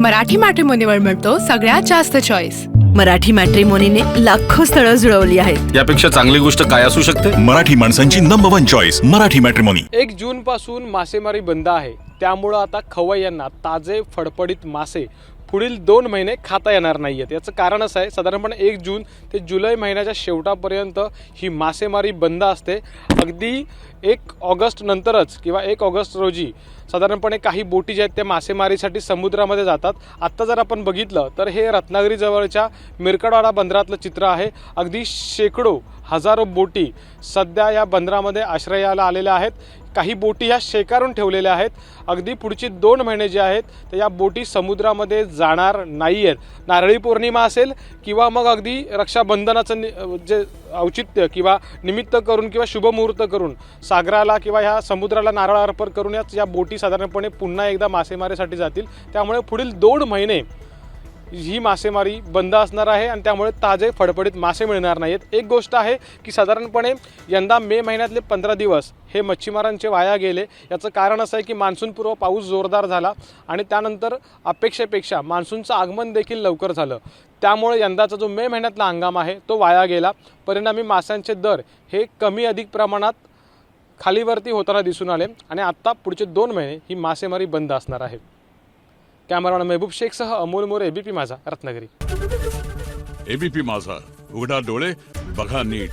मराठी मॅट्रिमोनीवर मिळतो सगळ्यात जास्त चॉईस मराठी मॅट्रिमोनीने लाखो स्थळं जुळवली आहेत. यापेक्षा चांगली गोष्ट काय असू शकते? मराठी माणसांची number one choice Marathi matrimony एक जून पासून मासेमारी बंद आहे. त्यामुळं आता खवय्यांना ताजे फडफडीत मासे पुढील दोन महिने खाता येणार नाही आहेत याचं कारण असं आहे साधारणपणे एक जून ते जुलै महिन्याच्या शेवटापर्यंत ही मासेमारी बंद असते. अगदी एक ऑगस्ट नंतरच किंवा एक ऑगस्ट रोजी साधारणपणे काही बोटी ज्या आहेत त्या मासेमारीसाठी समुद्रामध्ये जातात. आत्ता जर आपण बघितलं तर हे रत्नागिरीजवळच्या मिरकडवाडा बंदरातलं चित्र आहे. अगदी शेकडो हजारो बोटी सध्या या बंदरामध्ये आश्रयाला आलेल्या आहेत. काही बोटी ह्या शेकारून ठेवलेल्या आहेत. अगदी पुढची दोन महिने जे आहेत तर या बोटी समुद्रामध्ये जाणार नाही आहेत नारळी पौर्णिमा असेल किंवा मग अगदी रक्षाबंधनाचं नि जे औचित्य किंवा निमित्त करून किंवा शुभमुहूर्त करून सागराला किंवा ह्या समुद्राला नारळ अर्पण करून याच या बोटी साधारणपणे पुन्हा एकदा मासेमारीसाठी जातील. त्यामुळे पुढील दोन महिने ही मासेमारी बंद असणार आहे आणि त्यामुळे ताजे फडफडीत मासे मिळणार नाहीत. एक गोष्ट आहे की साधारणपणे यंदा मे महिन्यातले पंधरा दिवस हे मच्छीमारांचे वाया गेले. याचं कारण असं आहे की मान्सूनपूर्व पाऊस जोरदार झाला आणि त्यानंतर अपेक्षेपेक्षा मान्सूनचं आगमन देखील लवकर झालं. त्यामुळे यंदाचा जो मे महिन्यातला हंगाम आहे तो वाया गेला. परिणामी माशांचे दर हे कमी अधिक प्रमाणात खालीवरती होताना दिसून आले आणि आत्ता पुढचे दोन महिने ही मासेमारी बंद असणार आहे. कॅमेरामॅन मेहबूब शेखसह अमोल मोरे एबीपी माझा रत्नागिरी. एबीपी माझा. उघडा डोळे बघा नीट.